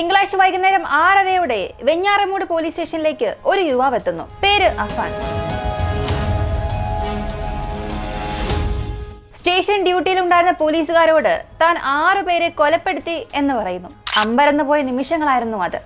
തിങ്കളാഴ്ച വൈകുന്നേരം ആറരയോടെ വെഞ്ഞാറമൂട് പോലീസ് സ്റ്റേഷനിലേക്ക് ഒരു യുവാവ് എത്തുന്നു. പേര് അഫാൻ സ്റ്റേഷൻ ഡ്യൂട്ടിയിലുണ്ടായിരുന്ന പോലീസുകാരോട് താൻ ആറു പേരെ കൊലപ്പെടുത്തി എന്ന് പറയുന്നു. അമ്പരന്ന് പോയ നിമിഷങ്ങളായിരുന്നു അത്.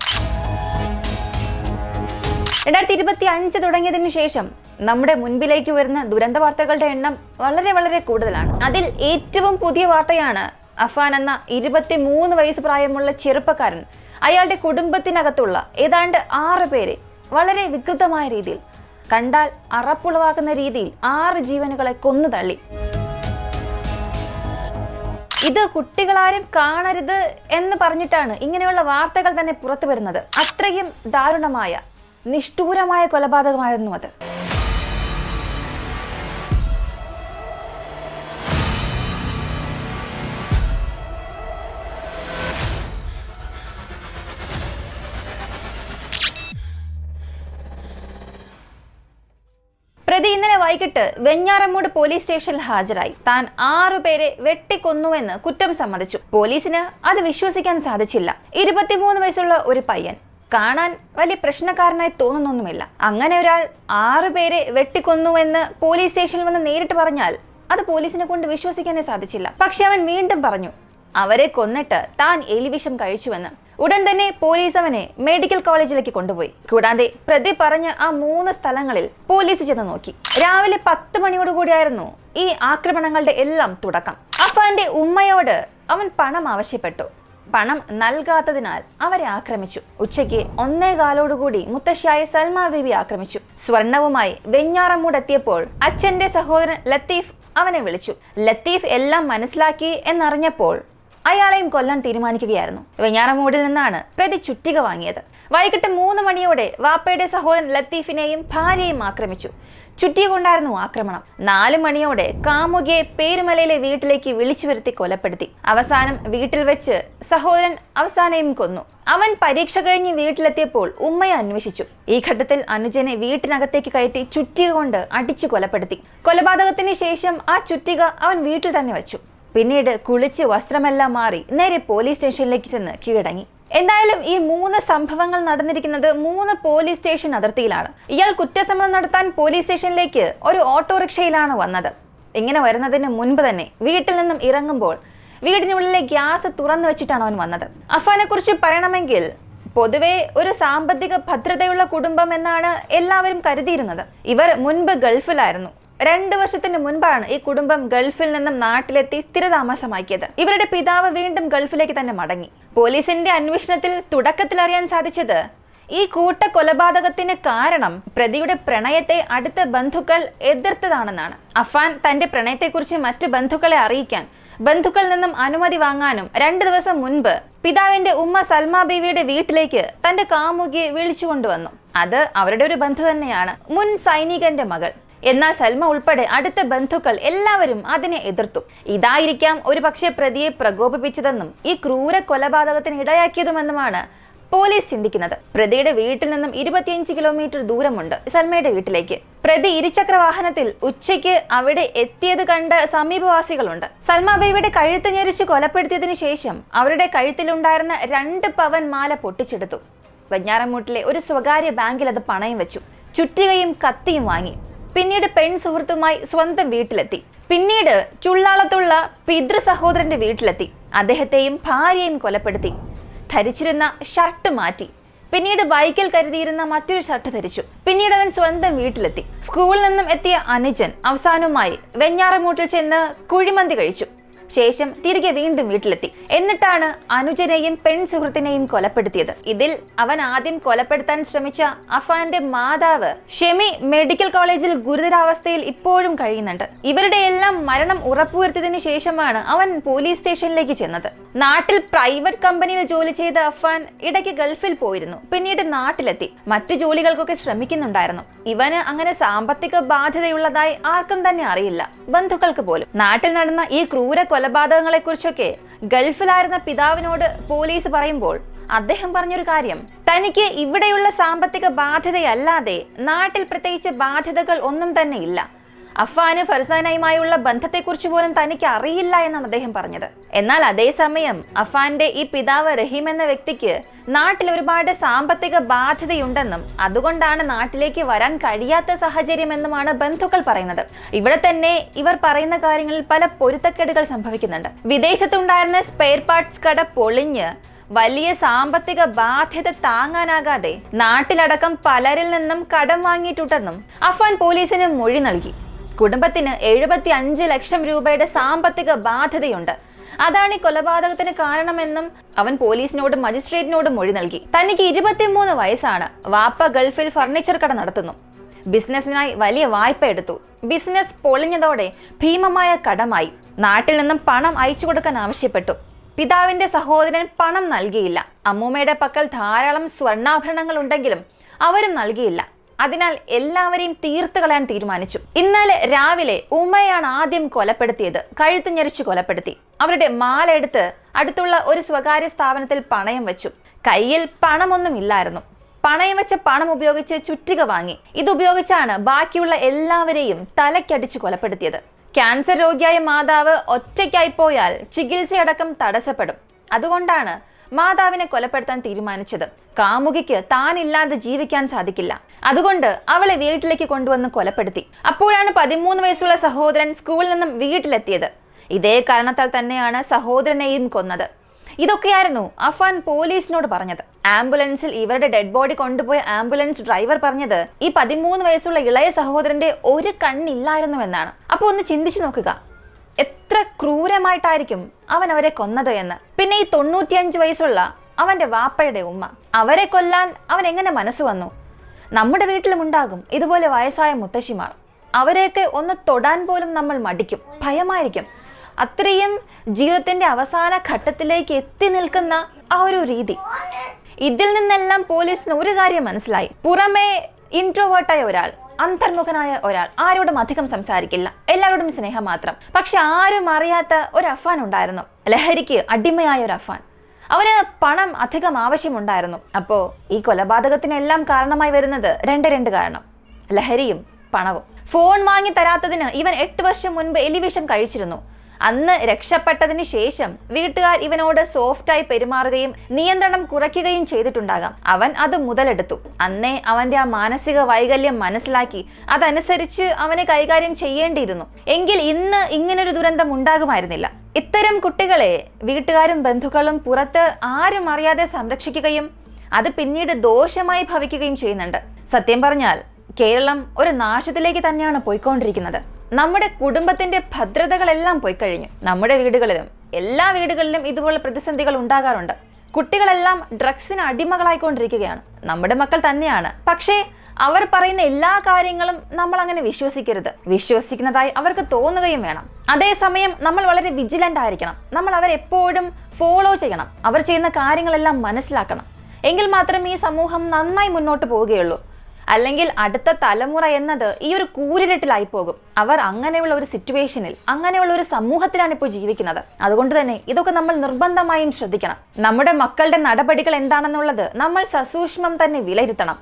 രണ്ടായിരത്തി ഇരുപത്തി അഞ്ച് തുടങ്ങിയതിനു ശേഷം നമ്മുടെ മുൻപിലേക്ക് വരുന്ന ദുരന്ത വാർത്തകളുടെ എണ്ണം വളരെ വളരെ കൂടുതലാണ്. അതിൽ ഏറ്റവും പുതിയ വാർത്തയാണ് അഫാൻ എന്ന ഇരുപത്തി മൂന്ന് വയസ്സ് പ്രായമുള്ള ചെറുപ്പക്കാരൻ അയാളുടെ കുടുംബത്തിനകത്തുള്ള ഏതാണ്ട് ആറ് പേരെ വളരെ വികൃതമായ രീതിയിൽ കണ്ടാൽ അറപ്പുളവാക്കുന്ന രീതിയിൽ ആറ് ജീവനുകളെ കൊന്നു തള്ളി. ഇത് കുട്ടികളാരും കാണരുത് എന്ന് പറഞ്ഞിട്ടാണ് ഇങ്ങനെയുള്ള വാർത്തകൾ തന്നെ പുറത്തു വരുന്നത് അത്രയും ദാരുണമായ നിഷ്ഠൂരമായ കൊലപാതകമായിരുന്നു അത്. വൈകിട്ട് വെഞ്ഞാറമ്മൂട് പോലീസ് സ്റ്റേഷനിൽ ഹാജരായി. താൻ ആറുപേരെ വെട്ടിക്കൊന്നുവെന്ന് കുറ്റം സമ്മതിച്ചു. പോലീസിന് അത് വിശ്വസിക്കാൻ സാധിച്ചില്ല. ഇരുപത്തിമൂന്ന് വയസ്സുള്ള ഒരു പയ്യൻ. കാണാൻ വലിയ പ്രശ്നക്കാരനായി തോന്നുന്നൊന്നുമില്ല. അങ്ങനെ ഒരാൾ ആറുപേരെ വെട്ടിക്കൊന്നുവെന്ന് പോലീസ് സ്റ്റേഷനിൽ വന്ന് നേരിട്ട് പറഞ്ഞാൽ അത് പോലീസിനെ കൊണ്ട് വിശ്വസിക്കാനേ സാധിച്ചില്ല. പക്ഷെ അവൻ വീണ്ടും പറഞ്ഞു അവരെ കൊന്നിട്ട് താൻ എലിവിഷം കഴിച്ചുവെന്ന്. ഉടൻ തന്നെ പോലീസ് അവനെ മെഡിക്കൽ കോളേജിലേക്ക് കൊണ്ടുപോയി. കൂടാതെ പ്രതി പറഞ്ഞ ആ മൂന്ന് സ്ഥലങ്ങളിൽ പോലീസ് ചെന്ന് നോക്കി. രാവിലെ പത്ത് മണിയോടുകൂടിയായിരുന്നു ഈ ആക്രമണങ്ങളുടെ എല്ലാം തുടക്കം. അഫാന്റെ ഉമ്മയോട് അവൻ പണം ആവശ്യപ്പെട്ടു. പണം നൽകാത്തതിനാൽ അവരെ ആക്രമിച്ചു. ഉച്ചയ്ക്ക് ഒന്നേകാലോടുകൂടി മുത്തശ്ശിയായ സൽമ ബീവി ആക്രമിച്ചു. സ്വർണവുമായി വെഞ്ഞാറമ്മൂട് എത്തിയപ്പോൾ അച്ഛന്റെ സഹോദരൻ ലത്തീഫ് അവനെ വിളിച്ചു. ലത്തീഫ് എല്ലാം മനസ്സിലാക്കി എന്നറിഞ്ഞപ്പോൾ അയാളെയും കൊല്ലാൻ തീരുമാനിക്കുകയായിരുന്നു. വെഞ്ഞാറമൂടിൽ നിന്നാണ് പ്രതി ചുറ്റിക വാങ്ങിയത്. വൈകിട്ട് മൂന്ന് മണിയോടെ വാപ്പയുടെ സഹോദരൻ ലത്തീഫിനെയും ഭാര്യയും ആക്രമിച്ചു. ചുറ്റിക കൊണ്ടായിരുന്നു ആക്രമണം. നാല് മണിയോടെ കാമുകിയെ പേരുമലയിലെ വീട്ടിലേക്ക് വിളിച്ചു വരുത്തി കൊലപ്പെടുത്തി. അവസാനം വീട്ടിൽ വെച്ച് സഹോദരൻ അവസാനയും കൊന്നു. അവൻ പരീക്ഷ കഴിഞ്ഞ് വീട്ടിലെത്തിയപ്പോൾ ഉമ്മയെ അന്വേഷിച്ചു. ഈ ഘട്ടത്തിൽ അനുജനെ വീട്ടിനകത്തേക്ക് കയറ്റി ചുറ്റിക കൊണ്ട് അടിച്ചു കൊലപ്പെടുത്തി. കൊലപാതകത്തിന് ശേഷം ആ ചുറ്റിക അവൻ വീട്ടിൽ തന്നെ വെച്ചു. പിന്നീട് കുളിച്ച് വസ്ത്രമെല്ലാം മാറി നേരെ പോലീസ് സ്റ്റേഷനിലേക്ക് ചെന്ന് കീഴടങ്ങി. എന്തായാലും ഈ മൂന്ന് സംഭവങ്ങൾ നടന്നിരിക്കുന്നത് മൂന്ന് പോലീസ് സ്റ്റേഷൻ അതിർത്തിയിലാണ്. ഇയാൾ കുറ്റസമ്മതം നടത്താൻ പോലീസ് സ്റ്റേഷനിലേക്ക് ഒരു ഓട്ടോറിക്ഷയിലാണ് വന്നത്. ഇങ്ങനെ വരുന്നതിന് മുൻപ് തന്നെ വീട്ടിൽ നിന്നും ഇറങ്ങുമ്പോൾ വീടിനുള്ളിലെ ഗ്യാസ് തുറന്നു വെച്ചിട്ടാണ് അവൻ വന്നത്. അഫാനെ കുറിച്ച് പറയണമെങ്കിൽ പൊതുവെ ഒരു സാമ്പത്തിക ഭദ്രതയുള്ള കുടുംബം എന്നാണ് എല്ലാവരും കരുതിയിരുന്നത്. ഇവർ മുൻപ് ഗൾഫിലായിരുന്നു. രണ്ട് വർഷത്തിന് മുൻപാണ് ഈ കുടുംബം ഗൾഫിൽ നിന്നും നാട്ടിലെത്തി സ്ഥിരതാമസമാക്കിയത്. ഇവരുടെ പിതാവ് വീണ്ടും ഗൾഫിലേക്ക് തന്നെ മടങ്ങി. പോലീസിന്റെ അന്വേഷണത്തിൽ തുടക്കത്തിൽ അറിയാൻ സാധിച്ചത് ഈ കൂട്ട കൊലപാതകത്തിന് കാരണം പ്രതിയുടെ പ്രണയത്തെ അടുത്ത ബന്ധുക്കൾ എതിർത്തതാണെന്നാണ്. അഫാൻ തന്റെ പ്രണയത്തെക്കുറിച്ച് മറ്റു ബന്ധുക്കളെ അറിയിക്കാൻ ബന്ധുക്കളിൽ നിന്നും അനുമതി വാങ്ങാനും രണ്ട് ദിവസം മുൻപ് പിതാവിന്റെ ഉമ്മ സൽമാ ബീവിയുടെ വീട്ടിലേക്ക് തന്റെ കാമുകിയെ വിളിച്ചു കൊണ്ടുവന്നു അത് അവരുടെ ഒരു ബന്ധു തന്നെയാണ് മുൻ സൈനികന്റെ മകൾ. എന്നാൽ സൽമ ഉൾപ്പെടെ അടുത്ത ബന്ധുക്കൾ എല്ലാവരും അതിനെ എതിർത്തു. ഇതായിരിക്കാം ഒരു പക്ഷേ പ്രതിയെ പ്രകോപിപ്പിച്ചതെന്നും ഈ ക്രൂര കൊലപാതകത്തിന് ഇടയാക്കിയതുമെന്നുമാണ് പോലീസ് ചിന്തിക്കുന്നത്. പ്രതിയുടെ വീട്ടിൽ നിന്നും ഇരുപത്തിയഞ്ച് കിലോമീറ്റർ ദൂരമുണ്ട് സൽമയുടെ വീട്ടിലേക്ക്. പ്രതി ഇരുചക്ര വാഹനത്തിൽ ഉച്ചയ്ക്ക് അവിടെ എത്തിയത് കണ്ട സമീപവാസികളുണ്ട്. സൽമ ബേബിയുടെ കഴുത്ത് ഞെരിച്ച് കൊലപ്പെടുത്തിയതിനു ശേഷം അവരുടെ കഴുത്തിലുണ്ടായിരുന്ന രണ്ട് പവൻ മാല പൊട്ടിച്ചെടുത്തു. വെഞ്ഞാറമൂട്ടിലെ ഒരു സ്വകാര്യ ബാങ്കിൽ അത് പണയം വെച്ചു. ചുറ്റികയും കത്തിയും വാങ്ങി. പിന്നീട് പെൺ സുഹൃത്തുമായി സ്വന്തം വീട്ടിലെത്തി. പിന്നീട് ചുള്ളാളത്തുള്ള പിതൃ സഹോദരന്റെ വീട്ടിലെത്തി. അദ്ദേഹത്തെയും ഭാര്യയും കൊലപ്പെടുത്തി. ധരിച്ചിരുന്ന ഷർട്ട് മാറ്റി. പിന്നീട് ബൈക്കിൽ കരുതിയിരുന്ന മറ്റൊരു ഷർട്ട് ധരിച്ചു. പിന്നീട് അവൻ സ്വന്തം വീട്ടിലെത്തി. സ്കൂളിൽ നിന്നും എത്തിയ അനുജൻ അവസാനമായി വെഞ്ഞാറമൂട്ടിൽ ചെന്ന് കുഴിമന്തി കഴിച്ചു. ശേഷം തിരികെ വീണ്ടും വീട്ടിലെത്തി. എന്നിട്ടാണ് അനുജനെയും പെൺ സുഹൃത്തിനെയും കൊലപ്പെടുത്തിയത്. ഇതിൽ അവൻ ആദ്യം കൊലപ്പെടുത്താൻ ശ്രമിച്ച അഫാന്റെ മാതാവ് ഷെമി മെഡിക്കൽ കോളേജിൽ ഗുരുതരാവസ്ഥയിൽ ഇപ്പോഴും കഴിയുന്നുണ്ട്. ഇവരുടെ എല്ലാം മരണം ഉറപ്പുവരുത്തിയതിനു ശേഷമാണ് അവൻ പോലീസ് സ്റ്റേഷനിലേക്ക് ചെന്നത്. നാട്ടിൽ പ്രൈവറ്റ് കമ്പനിയിൽ ജോലി ചെയ്ത അഫാൻ ഇടയ്ക്ക് ഗൾഫിൽ പോയിരുന്നു. പിന്നീട് നാട്ടിലെത്തി. മറ്റു ജോലികൾക്കൊക്കെ ശ്രമിക്കുന്നുണ്ടായിരുന്നു. ഇവന് അങ്ങനെ സാമ്പത്തിക ബാധ്യതയുള്ളതായി ആർക്കും തന്നെ അറിയില്ല. ബന്ധുക്കൾക്ക് പോലും. നാട്ടിൽ നടന്ന ഈ ക്രൂര കൊലപാതകങ്ങളെ കുറിച്ചൊക്കെ ഗൾഫിലായിരുന്ന പിതാവിനോട് പോലീസ് പറയുമ്പോൾ അദ്ദേഹം പറഞ്ഞൊരു കാര്യം. തനിക്ക് ഇവിടെയുള്ള സാമ്പത്തിക ബാധ്യതയല്ലാതെ നാട്ടിൽ പ്രത്യേകിച്ച് ബാധ്യതകൾ ഒന്നും തന്നെ ഇല്ല അഫാന് ഫർസാനയുമായുള്ള ബന്ധത്തെക്കുറിച്ച് പോലും തനിക്ക് അറിയില്ല എന്നാണ് അദ്ദേഹം പറഞ്ഞത്. എന്നാൽ അതേസമയം അഫാന്റെ ഈ പിതാവ് റഹീം എന്ന വ്യക്തിക്ക് നാട്ടിൽ ഒരുപാട് സാമ്പത്തിക ബാധ്യതയുണ്ടെന്നും അതുകൊണ്ടാണ് നാട്ടിലേക്ക് വരാൻ കഴിയാത്ത സാഹചര്യമെന്നുമാണ് ബന്ധുക്കൾ പറയുന്നത്. ഇവിടെ തന്നെ ഇവർ പറയുന്ന കാര്യങ്ങളിൽ പല പൊരുത്തക്കേടുകൾ സംഭവിക്കുന്നുണ്ട്. വിദേശത്തുണ്ടായിരുന്ന സ്പെയർ പാർട്സ് കട പൊളിഞ്ഞ് വലിയ സാമ്പത്തിക ബാധ്യത താങ്ങാനാകാതെ നാട്ടിലടക്കം പലരിൽ നിന്നും കടം വാങ്ങിയിട്ടുണ്ടെന്നും അഫാൻ പോലീസിന് മൊഴി നൽകി. കുടുംബത്തിന് എഴുപത്തി അഞ്ച് ലക്ഷം രൂപയുടെ സാമ്പത്തിക ബാധ്യതയുണ്ട്. അതാണ് ഈ കൊലപാതകത്തിന് കാരണമെന്നും അവൻ പോലീസിനോടും മജിസ്ട്രേറ്റിനോടും മൊഴി നൽകി. തനിക്ക് ഇരുപത്തിമൂന്ന് വയസ്സാണ്. വാപ്പ ഗൾഫിൽ ഫർണിച്ചർ കട നടത്തുന്നു. ബിസിനസ്സിനായി വലിയ വായ്പ എടുത്തു. ബിസിനസ് പൊളിഞ്ഞതോടെ ഭീമമായ കടമായി. നാട്ടിൽ നിന്നും പണം അയച്ചു കൊടുക്കാൻ ആവശ്യപ്പെട്ടു. പിതാവിന്റെ സഹോദരൻ പണം നൽകിയില്ല. അമ്മൂമ്മയുടെ പക്കൽ ധാരാളം സ്വർണാഭരണങ്ങൾ ഉണ്ടെങ്കിലും അവരും നൽകിയില്ല. അതിനാൽ എല്ലാവരെയും തീർത്ത് കളയാൻ തീരുമാനിച്ചു. ഇന്നലെ രാവിലെ ഉമ്മയാണ് ആദ്യം കൊലപ്പെടുത്തിയത്. കഴുത്ത് ഞെരിച്ചു കൊലപ്പെടുത്തി. അവരുടെ മാല എടുത്ത് അടുത്തുള്ള ഒരു സ്വകാര്യ സ്ഥാപനത്തിൽ പണയം വെച്ചു. കയ്യിൽ പണമൊന്നും ഇല്ലായിരുന്നു. പണയം വെച്ച പണം ഉപയോഗിച്ച് ചുറ്റിക വാങ്ങി. ഇതുപയോഗിച്ചാണ് ബാക്കിയുള്ള എല്ലാവരെയും തലയ്ക്കടിച്ച് കൊലപ്പെടുത്തിയത്. ക്യാൻസർ രോഗിയായ മാതാവ് ഒറ്റയ്ക്കായി പോയാൽ ചികിത്സയടക്കം തടസ്സപ്പെടും. അതുകൊണ്ടാണ് മാതാവിനെ കൊലപ്പെടുത്താൻ തീരുമാനിച്ചത്. കാമുകിക്ക് താനില്ലാതെ ജീവിക്കാൻ സാധിക്കില്ല. അതുകൊണ്ട് അവളെ വീട്ടിലേക്ക് കൊണ്ടുവന്ന് കൊലപ്പെടുത്തി. അപ്പോഴാണ് പതിമൂന്ന് വയസ്സുള്ള സഹോദരൻ സ്കൂളിൽ നിന്നും വീട്ടിലെത്തിയത്. ഇതേ കാരണത്താൽ തന്നെയാണ് സഹോദരനെയും കൊന്നത്. ഇതൊക്കെയായിരുന്നു അഫാൻ പോലീസിനോട് പറഞ്ഞത്. ആംബുലൻസിൽ ഇവരുടെ ഡെഡ് ബോഡി കൊണ്ടുപോയ ആംബുലൻസ് ഡ്രൈവർ പറഞ്ഞത് ഈ പതിമൂന്ന് വയസ്സുള്ള ഇളയ സഹോദരന്റെ ഒരു കണ്ണില്ലായിരുന്നു എന്നാണ് അപ്പോൾ ഒന്ന് ചിന്തിച്ചു നോക്കുക. എത്ര ക്രൂരമായിട്ടായിരിക്കും അവൻ അവരെ കൊന്നത് എന്ന്. പിന്നെ ഈ തൊണ്ണൂറ്റിയഞ്ച് വയസ്സുള്ള അവന്റെ വാപ്പയുടെ ഉമ്മ. അവരെ കൊല്ലാൻ അവൻ എങ്ങനെ മനസ്സ് വന്നു? നമ്മുടെ വീട്ടിലും ഉണ്ടാകും ഇതുപോലെ വയസ്സായ മുത്തശ്ശിമാർ. അവരെയൊക്കെ ഒന്ന് തൊടാൻ പോലും നമ്മൾ മടിക്കും ഭയമായിരിക്കും. അത്രയും ജീവിതത്തിന്റെ അവസാന ഘട്ടത്തിലേക്ക് എത്തി നിൽക്കുന്ന ആ ഒരു രീതി. ഇതിൽ നിന്നെല്ലാം പോലീസിന് ഒരു കാര്യം മനസ്സിലായി. പുറമേ ഇൻട്രോവേർട്ടായ ഒരാൾ അന്തർമുഖനായ ഒരാൾ ആരോടും അധികം സംസാരിക്കില്ല എല്ലാവരോടും സ്നേഹം മാത്രം. പക്ഷെ ആരും അറിയാത്ത ഒരു അഫാൻ ഉണ്ടായിരുന്നു. ലഹരിക്ക് അടിമയായ ഒരു അഫാൻ അവന് പണം അധികം ആവശ്യമുണ്ടായിരുന്നു. അപ്പോ ഈ കൊലപാതകത്തിനെല്ലാം കാരണമായി വരുന്നത് രണ്ട് രണ്ട് കാരണം. ലഹരിയും പണവും. ഫോൺ വാങ്ങി തരാത്തതിന് ഇവൻ എട്ട് വർഷം മുൻപ് എലിവിഷം കഴിച്ചിരുന്നു. അന്ന് രക്ഷപ്പെട്ടതിന് ശേഷം വീട്ടുകാർ ഇവനോട് സോഫ്റ്റായി പെരുമാറുകയും നിയന്ത്രണം കുറയ്ക്കുകയും ചെയ്തിട്ടുണ്ടാകാം. അവൻ അത് മുതലെടുത്തു. അന്നേ അവന്റെ ആ മാനസിക വൈകല്യം മനസ്സിലാക്കി അതനുസരിച്ച് അവനെ കൈകാര്യം ചെയ്യേണ്ടിയിരുന്നു. എങ്കിൽ ഇന്ന് ഇങ്ങനൊരു ദുരന്തം ഉണ്ടാകുമായിരുന്നില്ല. ഇത്തരം കുട്ടികളെ വീട്ടുകാരും ബന്ധുക്കളും പുറത്ത് ആരും അറിയാതെ സംരക്ഷിക്കുകയും അത് പിന്നീട് ദോഷമായി ഭവിക്കുകയും ചെയ്യുന്നുണ്ട്. സത്യം പറഞ്ഞാൽ കേരളം ഒരു നാശത്തിലേക്ക് തന്നെയാണ് പോയിക്കൊണ്ടിരിക്കുന്നത്. നമ്മുടെ കുടുംബത്തിന്റെ ഭദ്രതകളെല്ലാം പോയി കഴിഞ്ഞു. നമ്മുടെ വീടുകളിലും എല്ലാ വീടുകളിലും ഇതുപോലെ പ്രതിസന്ധികൾ ഉണ്ടാകാറുണ്ട്. കുട്ടികളെല്ലാം ഡ്രഗ്സിന് അടിമകളായിക്കൊണ്ടിരിക്കുകയാണ്. നമ്മുടെ മക്കൾ തന്നെയാണ്. പക്ഷേ അവർ പറയുന്ന എല്ലാ കാര്യങ്ങളും നമ്മൾ അങ്ങനെ വിശ്വസിക്കരുത്. വിശ്വസിക്കുന്നതായി അവർക്ക് തോന്നുകയും വേണം. അതേസമയം നമ്മൾ വളരെ വിജിലന്റ് ആയിരിക്കണം. നമ്മൾ അവരെപ്പോഴും ഫോളോ ചെയ്യണം. അവർ ചെയ്യുന്ന കാര്യങ്ങളെല്ലാം മനസ്സിലാക്കണം. എങ്കിൽ മാത്രമേ ഈ സമൂഹം നന്നായി മുന്നോട്ട് പോവുകയുള്ളൂ. അല്ലെങ്കിൽ അടുത്ത തലമുറ എന്നത് ഈ ഒരു കൂരിരട്ടിലായി പോകും. അവർ അങ്ങനെയുള്ള ഒരു സിറ്റുവേഷനിൽ അങ്ങനെയുള്ള ഒരു സമൂഹത്തിലാണ് ഇപ്പോൾ ജീവിക്കുന്നത്. അതുകൊണ്ട് തന്നെ ഇതൊക്കെ നമ്മൾ നിർബന്ധമായും ശ്രദ്ധിക്കണം. നമ്മുടെ മക്കളുടെ നടപടികൾ എന്താണെന്നുള്ളത് നമ്മൾ സസൂക്ഷ്മം തന്നെ വിലയിരുത്തണം.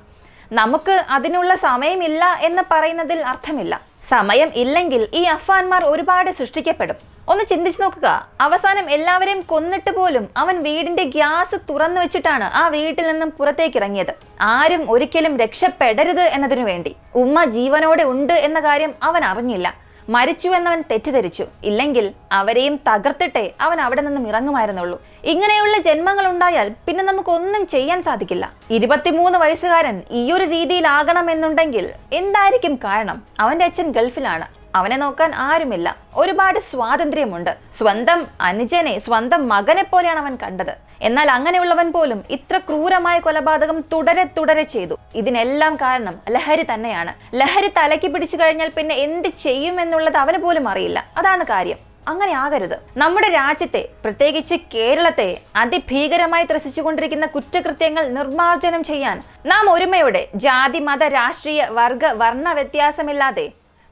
നമുക്ക് അതിനുള്ള സമയമില്ല എന്ന് പറയുന്നതിൽ അർത്ഥമില്ല. സമയം ഇല്ലെങ്കിൽ ഈ അഫ്വാൻമാർ ഒരുപാട് സൃഷ്ടിക്കപ്പെടും. ഒന്ന് ചിന്തിച്ചു നോക്കുക. അവസാനം എല്ലാവരെയും കൊന്നിട്ട് പോലും അവൻ വീടിന്റെ ഗ്യാസ് തുറന്നു വെച്ചിട്ടാണ് ആ വീട്ടിൽ നിന്നും പുറത്തേക്ക് ഇറങ്ങിയത് ആരും ഒരിക്കലും രക്ഷപ്പെടരുത് എന്നതിനു വേണ്ടി. ഉമ്മ ജീവനോടെ ഉണ്ട് എന്ന കാര്യം അവൻ അറിഞ്ഞില്ല. മരിച്ചു എന്നവൻ തെറ്റിദ്ധരിച്ചു. ഇല്ലെങ്കിൽ അവരെയും തകർത്തിട്ടേ അവൻ അവിടെ നിന്നും ഇറങ്ങുമായിരുന്നുള്ളൂ. ഇങ്ങനെയുള്ള ജന്മങ്ങൾ ഉണ്ടായാൽ പിന്നെ നമുക്കൊന്നും ചെയ്യാൻ സാധിക്കില്ല. ഇരുപത്തിമൂന്ന് വയസ്സുകാരൻ ഈ ഈയൊരു രീതിയിലാകണമെന്നുണ്ടെങ്കിൽ എന്തായിരിക്കും കാരണം? അവന്റെ അച്ഛൻ ഗൾഫിലാണ്. അവനെ നോക്കാൻ ആരുമില്ല. ഒരുപാട് സ്വാതന്ത്ര്യമുണ്ട്. സ്വന്തം അനുജനെ സ്വന്തം മകനെ പോലെയാണ് അവൻ കണ്ടത്. എന്നാൽ അങ്ങനെയുള്ളവൻ പോലും ഇത്ര ക്രൂരമായ കൊലപാതകം തുടരെ തുടരെ ചെയ്തു. ഇതിനെല്ലാം കാരണം ലഹരി തന്നെയാണ്. ലഹരി തലയ്ക്ക് പിടിച്ചു കഴിഞ്ഞാൽ പിന്നെ എന്ത് ചെയ്യുമെന്നുള്ളത് അവന് പോലും അറിയില്ല. അതാണ് കാര്യം. അങ്ങനെ ആകരുത് നമ്മുടെ രാജ്യത്തെ പ്രത്യേകിച്ച് കേരളത്തെ അതിഭീകരമായി ത്രസിച്ചുകൊണ്ടിരിക്കുന്ന കുറ്റകൃത്യങ്ങൾ നിർമ്മാർജനം ചെയ്യാൻ നാം ഒരുമയോടെ ജാതി മത രാഷ്ട്രീയ വർഗ വർണ വ്യത്യാസമില്ലാതെ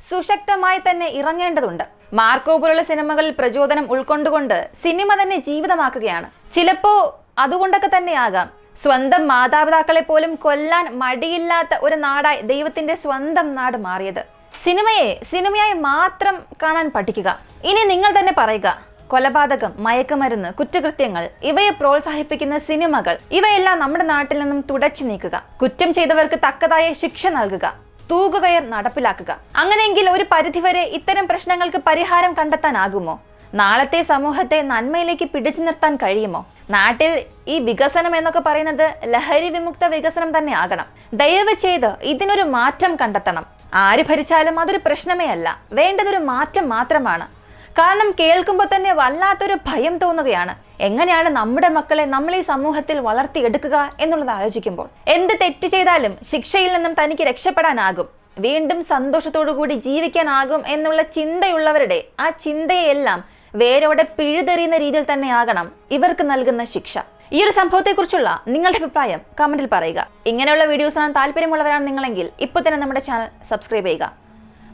സുശക്തമായി തന്നെ ഇറങ്ങേണ്ടതുണ്ട്. മാർക്കോ പോലുള്ള സിനിമകളിൽ പ്രചോദനം ഉൾക്കൊണ്ടുകൊണ്ട് സിനിമ തന്നെ ജീവിതമാക്കുകയാണ്. ചിലപ്പോ അതുകൊണ്ടൊക്കെ തന്നെയാകാം. സ്വന്തം മാതാപിതാക്കളെ പോലും കൊല്ലാൻ മടിയില്ലാത്ത ഒരു നാടായി ദൈവത്തിന്റെ സ്വന്തം നാട് മാറിയത്. സിനിമയെ സിനിമയായി മാത്രം കാണാൻ പഠിക്കുക. ഇനി നിങ്ങൾ തന്നെ പറയുക കൊലപാതകം മയക്കുമരുന്ന് കുറ്റകൃത്യങ്ങൾ ഇവയെ പ്രോത്സാഹിപ്പിക്കുന്ന സിനിമകൾ ഇവയെല്ലാം നമ്മുടെ നാട്ടിൽ നിന്നും തുടച്ചു നീക്കുക. കുറ്റം ചെയ്തവർക്ക് തക്കതായ ശിക്ഷ നൽകുക തൂക്കുകയർ നടപ്പിലാക്കുക. അങ്ങനെയെങ്കിൽ ഒരു പരിധിവരെ ഇത്തരം പ്രശ്നങ്ങൾക്ക് പരിഹാരം കണ്ടെത്താനാകുമോ? നാളത്തെ സമൂഹത്തെ നന്മയിലേക്ക് പിടിച്ചു നിർത്താൻ കഴിയുമോ? നാട്ടിൽ ഈ വികസനം എന്നൊക്കെ പറയുന്നത് ലഹരി വിമുക്ത വികസനം തന്നെ ആകണം. ദയവ് ചെയ്ത് ഇതിനൊരു മാറ്റം കണ്ടെത്തണം. ആര് ഭരിച്ചാലും അതൊരു പ്രശ്നമേ അല്ല. വേണ്ടതൊരു മാറ്റം മാത്രമാണ്. കാരണം കേൾക്കുമ്പോൾ തന്നെ വല്ലാത്തൊരു ഭയം തോന്നുകയാണ്. എങ്ങനെയാണ് നമ്മുടെ മക്കളെ നമ്മൾ ഈ സമൂഹത്തിൽ വളർത്തിയെടുക്കുക എന്നുള്ളത് ആലോചിക്കുമ്പോൾ? എന്ത് തെറ്റ് ചെയ്താലും ശിക്ഷയിൽ നിന്നും തനിക്ക് രക്ഷപ്പെടാനാകും. വീണ്ടും സന്തോഷത്തോടു കൂടി ജീവിക്കാനാകും എന്നുള്ള ചിന്തയുള്ളവരുടെ ആ ചിന്തയെല്ലാം വേരോടെ പിഴുതെറിയുന്ന രീതിയിൽ തന്നെയാകണം ഇവർക്ക് നൽകുന്ന ശിക്ഷ. ഈ ഒരു സംഭവത്തെക്കുറിച്ചുള്ള നിങ്ങളുടെ അഭിപ്രായം കമന്റിൽ പറയുക. ഇങ്ങനെയുള്ള വീഡിയോസ് കാണാൻ താല്പര്യമുള്ളവരാണ് നിങ്ങളെങ്കിൽ ഇപ്പോൾ തന്നെ നമ്മുടെ ചാനൽ സബ്സ്ക്രൈബ് ചെയ്യുക.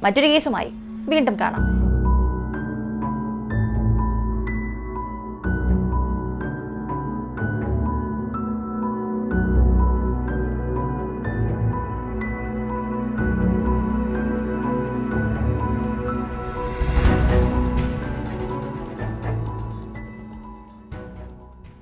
മറ്റൊരു കേസുമായി വീണ്ടും കാണാം.